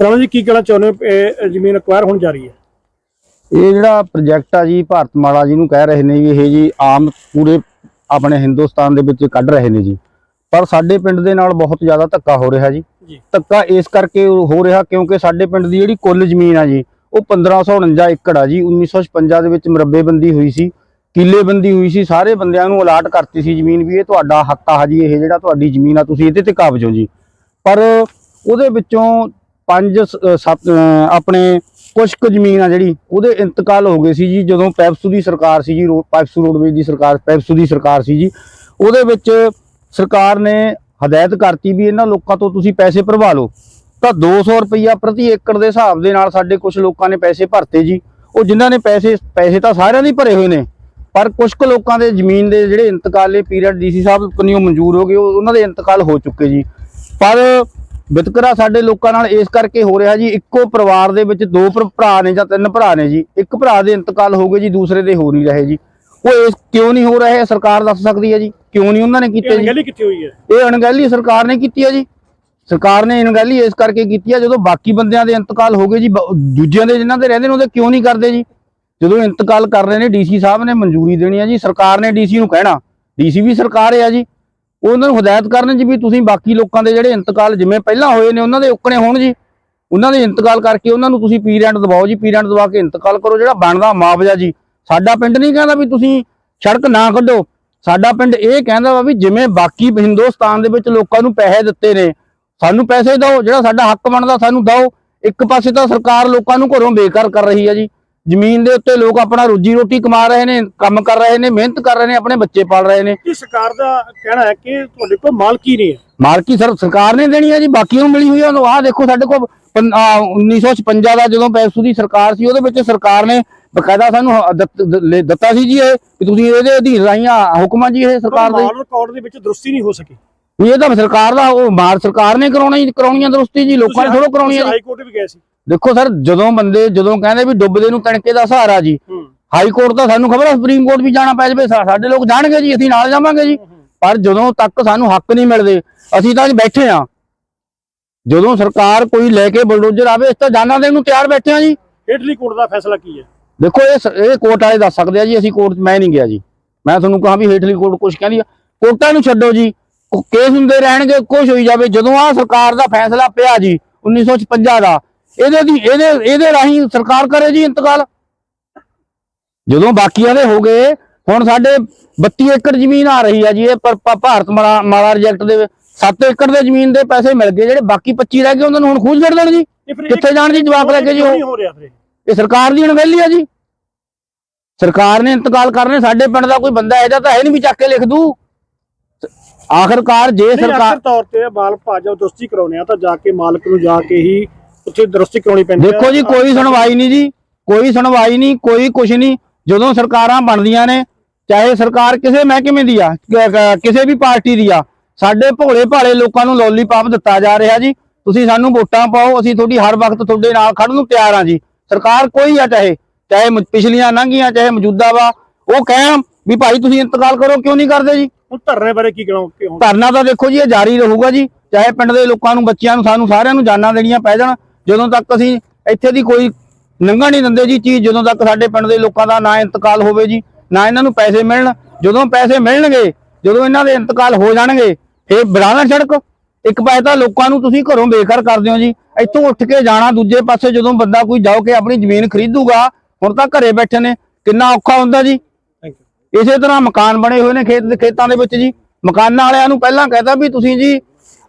ਰਾਣਾ ਜੀ ਕੀ ਕਹਿਣਾ ਚਾਹੁੰਦੇ ਹੋ? ਇਹ ਜ਼ਮੀਨ ਅਕਵਾਇਰ ਹੋਣ ਜਾ ਰਹੀ ਹੈ। ਇਹ ਜਿਹੜਾ ਪ੍ਰੋਜੈਕਟ ਆ ਜੀ ਭਾਰਤਮਾਲਾ ਜੀ ਨੂੰ ਕਹਿ ਰਹੇ ਨੇ ਇਹ ਜੀ ਆਮ ਪੂਰੇ ਆਪਣੇ ਹਿੰਦੁਸਤਾਨ ਦੇ ਵਿੱਚ ਕੱਢ ਰਹੇ ਨੇ ਜੀ। ਪਰ ਸਾਡੇ ਪਿੰਡ ਦੇ ਨਾਲ ਬਹੁਤ ਜ਼ਿਆਦਾ ਧੱਕਾ ਹੋ ਰਿਹਾ ਜੀ। ਜੀ। ਧੱਕਾ ਇਸ ਕਰਕੇ ਹੋ ਰਿਹਾ ਕਿਉਂਕਿ ਸਾਡੇ ਪਿੰਡ ਦੀ ਜਿਹੜੀ ਕੁੱਲ ਜ਼ਮੀਨ ਆ ਜੀ ਉਹ 1549 ਏਕੜ ਆ ਜੀ। 1956 ਦੇ ਵਿੱਚ ਮਰੱਬੇਬੰਦੀ ਹੋਈ ਸੀ ਕਿੱਲੇਬੰਦੀ ਹੋਈ ਸੀ ਸਾਰੇ ਬੰਦਿਆਂ ਨੂੰ ਅਲਾਟ ਕਰਤੀ ਸੀ ਜ਼ਮੀਨ ਵੀ। ਇਹ ਤੁਹਾਡਾ ਹੱਕ ਆ ਜੀ ਇਹ ਜਿਹੜਾ ਤੁਹਾਡੀ ਜ਼ਮੀਨ ਆ ਤੁਸੀਂ ਇਹਦੇ ਤੇ ਕਾਬਜ ਹੋ ਜੀ। ਪਰ ਉਹਦੇ ਵਿੱਚੋਂ ਪੰਜ ਸੱਤ ਆਪਣੇ ਕੁਛ ਕੁ ਜ਼ਮੀਨ ਆ ਜਿਹੜੀ, ਉਹਦੇ ਇੰਤਕਾਲ ਹੋ ਗਏ ਸੀ ਜੀ, ਜਦੋਂ ਪੈਪਸੂ ਦੀ ਸਰਕਾਰ ਸੀ ਜੀ, ਰੋ- ਪੈਪਸੂ ਰੋਡਵੇਜ ਦੀ ਸਰਕਾਰ, ਪੈਪਸੂ ਦੀ ਸਰਕਾਰ ਸੀ ਜੀ। ਉਹਦੇ ਵਿੱਚ ਸਰਕਾਰ ਨੇ ਹਦਾਇਤ ਕਰਤੀ ਵੀ ਇਹਨਾਂ ਲੋਕਾਂ ਤੋਂ ਤੁਸੀਂ ਪੈਸੇ ਭਰਵਾ ਲਓ। ਤਾਂ 200 ਰੁਪਈਆ ਪ੍ਰਤੀ ਏਕੜ ਦੇ ਹਿਸਾਬ ਦੇ ਨਾਲ ਸਾਡੇ ਕੁਝ ਲੋਕਾਂ ਨੇ ਪੈਸੇ ਭਰਤੇ ਜੀ। ਉਹ ਜਿਨ੍ਹਾਂ ਨੇ ਪੈਸੇ ਪੈਸੇ ਤਾਂ ਸਾਰਿਆਂ ਦੇ ਭਰੇ ਹੋਏ ਨੇ। ਪਰ ਕੁਝ ਕੁ ਲੋਕਾਂ ਦੇ ਜ਼ਮੀਨ ਦੇ ਜਿਹੜੇ ਇੰਤਕਾਲੇ ਪੀਰੀਅਡ ਡੀਸੀ ਸਾਹਿਬ, ਕਨੀਓ ਮਨਜ਼ੂਰ ਹੋ ਗਏ, ਉਹ- ਉਹਨਾਂ ਦੇ ਇੰਤਕਾਲ ਹੋ ਚੁੱਕੇ ਜੀ। ਪਰ ਵਿਤਕਰਾ ਸਾਡੇ ਲੋਕਾਂ ਨਾਲ ਇਸ ਕਰਕੇ ਹੋ ਰਿਹਾ ਜੀ ਇੱਕੋ ਪਰਿਵਾਰ ਦੇ ਵਿੱਚ ਦੋ ਭਰ- ਨੇ ਜਾਂ ਤਿੰਨ ਭਰਾ ਨੇ ਜੀ ਇੱਕ ਭਰਾ ਦੇ ਇੰਤਕਾਲ ਹੋ ਗਏ ਜੀ ਦੂਸਰੇ ਦੇ ਹੋ ਨਹੀਂ ਰਹੇ ਜੀ। ਉਹ ਇਸ ਕਿਉਂ ਨਹੀਂ ਹੋ ਰਹੇ ਸਰਕਾਰ ਦੱਸ ਸਕਦੀ ਹੈ ਜੀ ਕਿਉਂ ਨਹੀਂ ਉਹਨਾਂ ਨੇ ਕੀਤੇ ਜੀ? ਅਣਗਹਿਲੀ ਕਿੱਥੇ ਹੋਈ ਹੈ? ਇਹ ਅਣਗਹਿਲੀ ਸਰਕਾਰ ਨੇ ਕੀਤੀ ਹੈ ਜੀ। ਸਰਕਾਰ ਨੇ ਅਣਗਹਿਲੀ ਇਸ ਕਰਕੇ ਕੀਤੀ ਹੈ ਜਦੋਂ ਬਾਕੀ ਬੰਦਿਆਂ ਦੇ ਇੰਤਕਾਲ ਹੋ ਗਏ ਜੀ ਦੂਜਿਆਂ ਦੇ ਜਿਨ੍ਹਾਂ ਦੇ ਰਹਿੰਦੇ ਨੇ ਉਹਦੇ ਕਿਉਂ ਨਹੀਂ ਕਰਦੇ ਜੀ? ਜਦੋਂ ਇੰਤਕਾਲ ਕਰ ਰਹੇ ਨੇ ਡੀਸੀ ਸਾਹਿਬ ਨੇ ਮਨਜ਼ੂਰੀ ਦੇਣੀ ਹੈ ਜੀ ਸਰਕਾਰ ਨੇ ਡੀਸੀ ਨੂੰ ਕਹਿਣਾ ਡੀਸੀ ਵੀ ਸਰਕਾਰ ਹੈ ਜੀ। ਉਹਨਾਂ ਨੂੰ ਹਦਾਇਤ ਕਰਨ ਜੀ ਵੀ ਤੁਸੀਂ ਬਾਕੀ ਲੋਕਾਂ ਦੇ ਜਿਹੜੇ ਇੰਤਕਾਲ ਜਿਵੇਂ ਪਹਿਲਾਂ ਹੋਏ ਨੇ, ਉਹਨਾਂ ਦੇ ਉੱਕਣੇ ਹੋਣ ਜੀ। ਉਹਨਾਂ ਦੇ ਇੰਤਕਾਲ ਕਰਕੇ ਉਹਨਾਂ ਨੂੰ ਤੁਸੀਂ ਪੀ ਰੈਂਟ ਦਵਾਓ ਜੀ ਪੀਰੈਂਟ ਦਵਾ ਕੇ ਇੰਤਕਾਲ ਕਰੋ, ਜਿਹੜਾ ਬਣਦਾ ਮੁਆਵਜ਼ਾ ਜੀ। ਸਾਡਾ ਪਿੰਡ ਨਹੀਂ ਕਹਿੰਦਾ ਵੀ ਤੁਸੀਂ ਸੜਕ ਨਾ ਕੱਢੋ। ਸਾਡਾ ਪਿੰਡ ਇਹ ਕਹਿੰਦਾ ਵਾ ਵੀ ਜਿਵੇਂ ਬਾਕੀ ਹਿੰਦੁਸਤਾਨ ਦੇ ਵਿੱਚ ਲੋਕਾਂ ਨੂੰ ਪੈਸੇ ਦਿੱਤੇ ਨੇ, ਸਾਨੂੰ ਪੈਸੇ ਦਿਓ, ਜਿਹੜਾ ਸਾਡਾ ਹੱਕ ਬਣਦਾ ਸਾਨੂੰ ਦਿਓ। ਇੱਕ ਪਾਸੇ ਤਾਂ ਸਰਕਾਰ ਲੋਕਾਂ ਨੂੰ ਘਰੋਂ ਬੇਕਾਰ ਕਰ ਰਹੀ ਹੈ ਜੀ। ਜ਼ਮੀਨ ਦੇ ਉੱਤੇ ਲੋਕ ਆਪਣਾ ਰੋਜੀ ਰੋਟੀ ਕਮਾ ਰਹੇ ਨੇ ਕੰਮ ਕਰ ਰਹੇ ਨੇ ਮਿਹਨਤ ਕਰ ਰਹੇ ਨੇ ਆਪਣੇ ਬੱਚੇ ਪਾਲ ਰਹੇ ਨੇ। ਕਿ ਸਰਕਾਰ ਦਾ ਕਹਿਣਾ ਹੈ ਕਿ ਤੁਹਾਡੇ ਕੋਲ ਮਾਲਕੀ ਨਹੀਂ ਹੈ? ਮਾਲਕੀ ਸਰ ਸਰਕਾਰ ਨੇ ਦੇਣੀ ਹੈ ਜੀ ਬਾਕੀਆਂ ਨੂੰ ਮਿਲੀ ਹੋਈ ਹੈ ਉਹਨੂੰ ਆਹ ਦੇਖੋ ਸਾਡੇ ਕੋਲ ਪੰ- ਆਹ 1956 ਦਾ ਜਦੋਂ ਪੈਸੂ ਦੀ ਸਰਕਾਰ ਸੀ ਉਹਦੇ ਵਿੱਚ ਸਰਕਾਰ ਨੇ ਬਕਾਇਦਾ ਸਾਨੂੰ ਦਿੱਤ- ਸੀ ਜੀ ਇਹ ਵੀ ਤੁਸੀਂ ਇਹਦੇ ਅਧੀਨ ਰਾਈਆਂ ਹੁਕਮਾਂ ਜੀ ਇਹ ਸਰਕਾਰ ਦੇ। ਮਾਲ ਰਿਕਾਰਡ ਦੇ ਵਿੱਚ ਦਰੁਸਤੀ ਨਹੀਂ ਹੋ ਸਕੀ। ਇਹ ਤਾਂ ਸਰਕਾਰ ਦਾ ਉਹ ਮਾਰ ਸਰਕਾਰ ਨੇ ਕਰਾਉਣਾ ਹੀ ਕਰਾਉਣੀਆਂ ਦਰੁਸਤੀ ਜੀ ਲੋਕਾਂ ਨੇ ਥੋੜੋ ਕਰਾਉਣੀ ਹੈ ਜੀ। ਹਾਈ ਕੋਰਟ ਵੀ ਗਏ ਸੀ। ਦੇਖੋ ਸਰ ਜਦੋਂ ਬੰਦੇ ਜਦੋਂ ਕਹਿੰਦੇ ਵੀ ਡੁੱਬਦੇ ਨੂੰ ਤਣਕੇ ਦਾ ਸਹਾਰਾ ਜੀ ਹਾਈ ਕੋਰਟ ਤਾਂ ਸਾਨੂੰ ਖਬਰ ਹੈ ਸੁਪਰੀਮ ਕੋਰਟ ਵੀ ਜਾਣਾ ਪੈ ਜਾਵੇ ਸਾਡੇ ਲੋਕ ਜਾਣਗੇ ਜੀ ਅਸੀਂ ਨਾਲ ਜਾਵਾਂਗੇ ਜੀ। ਪਰ ਜਦੋਂ ਤੱਕ ਸਾਨੂੰ ਹੱਕ ਨਹੀਂ ਮਿਲਦੇ ਅਸੀਂ ਤਾਂ ਬੈਠੇ ਆ। ਜਦੋਂ ਸਰਕਾਰ ਕੋਈ ਲੈ ਕੇ ਬਲਡੋਜ਼ਰ ਆਵੇ ਇਸ ਤਾਂ ਜਾਨਾਂ ਦੇਣ ਨੂੰ ਤਿਆਰ ਬੈਠੇ ਆ ਜੀ। ਹੇਠਲੀ ਕੋਰਟ ਦਾ ਫੈਸਲਾ ਕੀ ਹੈ? ਦੇਖੋ ਇਹ ਇਹ ਕੋਰਟ ਵਾਲੇ ਦੱਸ ਸਕਦੇ ਆ ਜੀ ਅਸੀਂ ਕੋਰਟ ਮੈਂ ਨਹੀਂ ਗਿਆ ਜੀ। ਮੈਂ ਤੁਹਾਨੂੰ ਕਹਾਂ ਵੀ ਹੇਠਲੀ ਕੋਰਟ ਕੁਝ ਕਹਿੰਦੀ ਆ। ਕੋਰਟਾਂ ਨੂੰ ਛੱਡੋ ਜੀ। ਕੇਸ ਹੁੰਦੇ ਰਹਿਣਗੇ ਕੁਝ ਹੋਈ ਜਾਵੇ। ਜਦੋਂ ਆ ਸਰਕਾਰ ਦਾ ਫੈਸਲਾ ਪਿਆ ਜੀ 1956 ਦਾ ਇਹਦੇ ਦੀ ਇਹਦੇ ਇਹਦੇ ਰਾਹੀਂ ਸਰਕਾਰ ਕਰੇ ਜੀ ਇੰਤਕਾਲ। ਜਦੋਂ ਬਾਕੀਆਂ ਦੇ ਹੋ ਗਏ ਹੁਣ ਸਾਡੇ 32 ਏਕੜ ਜ਼ਮੀਨ ਆ ਰਹੀ ਆ ਜੀ ਇਹ ਪਰ- ਭਾਰਤ ਮਾਲਾ ਰਿਜੈਕਟ ਦੇ 7 ਏਕੜ ਦੇ ਜ਼ਮੀਨ ਦੇ ਪੈਸੇ ਮਿਲ ਗਏ ਜਿਹੜੇ ਬਾਕੀ 25 ਰਹਿ ਗਏ ਉਹਨਾਂ ਨੂੰ ਹੁਣ ਖੂਜ ਛੱਡ ਦੇਣ ਜੀ। ਇਹ ਇਹ ਕਿੱਥੇ ਜਾਣ ਜੀ ਜਵਾਬ ਲੈ ਕੇ ਜੀ ਉਹ? ਇਹ? ਇਹ ਸਰਕਾਰ ਦੀ ਅਣਗਹਿਲੀ ਆ ਜੀ। ਸਰਕਾਰ ਨੇ ਇੰਤਕਾਲ ਕਰਨੇ ਸਾਡੇ ਪਿੰਡ ਦਾ ਕੋਈ ਬੰਦਾ ਇਹਦਾ ਤਾਂ ਹੈ ਨਹੀਂ ਵੀ ਚੱਕ ਕੇ ਲਿਖ ਦੂ। ਆਖਰਕਾਰ ਜੇ ਸਰਕਾਰ ਤੌਰ ਤੇ ਮਾਲ ਭਾਜਾ ਦਰੁਸਤੀ ਕਰਾਉਣੇ ਆ ਤਾਂ ਜਾ ਕੇ ਮਾਲਕ ਨੂੰ ਜਾ ਕੇ ਹੀ ਉੱਥੇ ਦਰੁਸਤੀ ਕਰਾਉਣੀ ਪੈਂਦੀ? ਦੇਖੋ ਜੀ ਕੋਈ ਸੁਣਵਾਈ ਨਹੀਂ ਜੀ ਕੋਈ ਸੁਣਵਾਈ ਨਹੀਂ ਕੋਈ ਕੁਛ ਨਹੀਂ। ਜਦੋਂ ਸਰਕਾਰਾਂ ਬਣਦੀਆਂ ਨੇ ਚਾਹੇ ਸਰਕਾਰ ਕਿਸੇ ਮਹਿਕਮੇ ਦੀ ਆ ਕਿਸੇ ਵੀ ਪਾਰਟੀ ਦੀ ਆ ਸਾਡੇ ਭੋਲੇ ਭਾਲੇ ਲੋਕਾਂ ਨੂੰ ਲੋਲੀਪੌਪ ਦਿੱਤਾ ਜਾ ਰਿਹਾ ਜੀ। ਤੁਸੀਂ ਸਾਨੂੰ ਵੋਟਾਂ ਪਾਓ ਅਸੀਂ ਤੁਹਾਡੀ ਹਰ ਵਕਤ ਤੁਹਾਡੇ ਨਾਲ ਖੜਨ ਨੂੰ ਤਿਆਰ ਆ ਜੀ। ਸਰਕਾਰ ਕੋਈ ਆ ਚਾਹੇ ਚਾਹੇ ਪਿਛਲੀਆਂ ਲੰਘੀਆਂ ਚਾਹੇ ਮੌਜੂਦਾ ਵਾ ਉਹ ਕਹਿਣ ਵੀ ਭਾਈ ਤੁਸੀਂ ਇੰਤਕਾਲ ਕਰੋ ਕਿਉਂ ਨਹੀਂ ਕਰਦੇ ਜੀ? ਹੁਣ ਧਰਨੇ ਬਾਰੇ ਕੀ ਕਹੋ ਕਿ ਹੁਣ ਧਰਨਾ ਤਾਂ ਦੇਖੋ ਜੀ ਇਹ ਜਾਰੀ ਰਹੂਗਾ ਜੀ। ਚਾਹੇ ਪਿੰਡ ਦੇ ਲੋਕਾਂ ਨੂੰ ਬੱਚਿਆਂ ਨੂੰ ਸਾਨੂੰ ਸਾਰਿਆਂ ਨੂੰ ਜਾਨਾਂ ਦੇਣੀਆਂ ਪੈ ਜਾਣ ਜਦੋਂ ਤੱਕ ਅਸੀਂ ਇੱਥੇ ਦੀ ਕੋਈ ਲੰਘਣ ਨਹੀਂ ਦਿੰਦੇ ਜੀ ਚੀਜ਼ ਜਦੋਂ ਤੱਕ ਸਾਡੇ ਪਿੰਡ ਦੇ ਲੋਕਾਂ ਦਾ ਨਾ ਇੰਤਕਾਲ ਹੋਵੇ ਜੀ ਨਾ ਇਹਨਾਂ ਨੂੰ ਪੈਸੇ ਮਿਲਣ ਜਦੋਂ ਪੈਸੇ ਮਿਲਣਗੇ ਜਦੋਂ ਇਹਨਾਂ ਦੇ ਇੰਤਕਾਲ ਹੋ ਜਾਣਗੇ ਫੇਰ ਬੜਾਣਾ ਸੜਕ। ਇੱਕ ਪਾਸੇ ਤਾਂ ਲੋਕਾਂ ਨੂੰ ਤੁਸੀਂ ਘਰੋਂ ਬੇਘਰ ਕਰਦੇ ਹੋ ਜੀ ਇੱਥੋਂ ਉੱਠ ਕੇ ਜਾਣਾ ਦੂਜੇ ਪਾਸੇ ਜਦੋਂ ਬੰਦਾ ਕੋਈ ਜਾਓ ਕੇ ਆਪਣੀ ਜ਼ਮੀਨ ਖਰੀਦੂਗਾ ਹੁਣ ਤਾਂ ਘਰੇ ਬੈਠੇ ਨੇ ਕਿੰਨਾ ਔਖਾ ਹੁੰਦਾ ਜੀ। ਇਸੇ ਤਰ੍ਹਾਂ ਮਕਾਨ ਬਣੇ ਹੋਏ ਨੇ ਖੇਤ ਦੇ ਖੇਤਾਂ ਦੇ ਵਿੱਚ ਜੀ। ਮਕਾਨਾਂ ਵਾਲਿਆਂ ਨੂੰ ਪਹਿਲਾਂ ਕਹਿਤਾ ਵੀ ਤੁਸੀਂ ਜੀ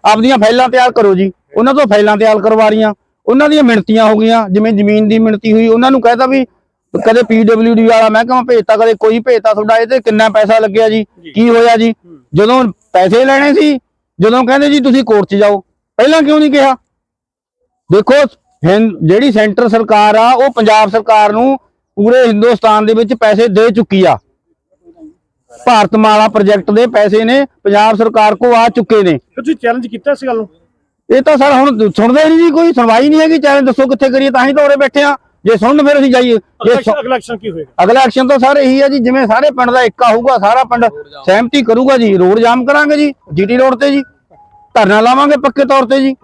ਆਪਦੀਆਂ ਫਾਈਲਾਂ ਤਿਆਰ ਕਰੋ ਜੀ ਉਹਨਾਂ ਤੋਂ ਫਾਈਲਾਂ ਤਿਆਰ ਕਰਵਾ ਰਹੀਆਂ। ਉਹਨਾਂ ਦੀਆਂ ਮਿਣਤੀਆਂ ਹੋ ਗਈਆਂ ਜਿਵੇਂ ਜ਼ਮੀਨ ਦੀ ਮਿਣਤੀ ਹੋਈ ਉਹਨਾਂ ਨੂੰ ਕਹਿਤਾ ਵੀ ਕਦੇ ਪੀਡਬਲਯੂਡੀ ਵਾਲਾ ਮਹਿਕਮਾ ਭੇਜਤਾ ਕਦੇ ਕੋਈ ਭੇਜਤਾ ਤੁਹਾਡਾ ਇਹਦੇ ਕਿੰਨਾ ਪੈਸਾ ਲੱਗਿਆ ਜੀ ਕੀ ਹੋਇਆ ਜੀ? ਜਦੋਂ ਪੈਸੇ ਲੈਣੇ ਸੀ ਜਦੋਂ ਕਹਿੰਦੇ ਜੀ ਤੁਸੀਂ ਕੋਰਟ 'ਚ ਜਾਓ ਪਹਿਲਾਂ ਕਿਉਂ ਨਹੀਂ ਕਿਹਾ? ਦੇਖੋ ਜਿਹੜੀ ਸੈਂਟਰ ਸਰਕਾਰ ਆ ਉਹ ਪੰਜਾਬ ਸਰਕਾਰ ਨੂੰ ਪੂਰੇ ਹਿੰਦੁਸਤਾਨ ਦੇ ਵਿੱਚ ਪੈਸੇ ਦੇ ਚੁੱਕੀ ਆ। ਭਾਰਤਮਾਲਾ ਪ੍ਰੋਜੈਕਟ ਦੇ ਪੈਸੇ ਨੇ ਪੰਜਾਬ ਸਰਕਾਰ ਕੋ ਆ ਚੁੱਕੇ ਨੇ। ਤੁਸੀਂ ਚੈਲੰਜ ਕੀਤਾ ਇਸ ਗੱਲ ਨੂੰ? ਇਹ ਤਾਂ ਸਰ ਹੁਣ ਸੁਣਦਾ ਹੀ ਨਹੀਂ ਜੀ ਕੋਈ ਸੁਣਵਾਈ ਨਹੀਂ ਹੈਗੀ ਚਾਹੇ ਦੱਸੋ ਕਿੱਥੇ ਕਰੀਏ ਤਾਂ ਹੀ ਤਾਂ ਉਰੇ ਬੈਠੇ ਆ ਜੇ ਸੁਣਨ ਫਿਰ ਅਸੀਂ ਜਾਈਏ। ਅਗਲਾ ਇਲੈਕਸ਼ਨ ਕੀ ਹੋਏਗਾ? ਅਗਲਾ ਐਕਸ਼ਨ ਤਾਂ ਸਰ ਇਹੀ ਹੈ ਜੀ ਜਿਵੇਂ ਸਾਰੇ ਪਿੰਡ ਦਾ ਇੱਕਾ ਹੋਊਗਾ ਸਾਰਾ ਪਿੰਡ ਸਹਿਮਤੀ ਕਰੂਗਾ ਜੀ ਰੋਡ ਜਾਮ ਕਰਾਂਗੇ ਜੀ ਜੀਟੀ ਰੋਡ ਤੇ ਜੀ ਧਰਨਾ ਲਾਵਾਂਗੇ ਪੱਕੇ ਤੌਰ ਤੇ ਜੀ।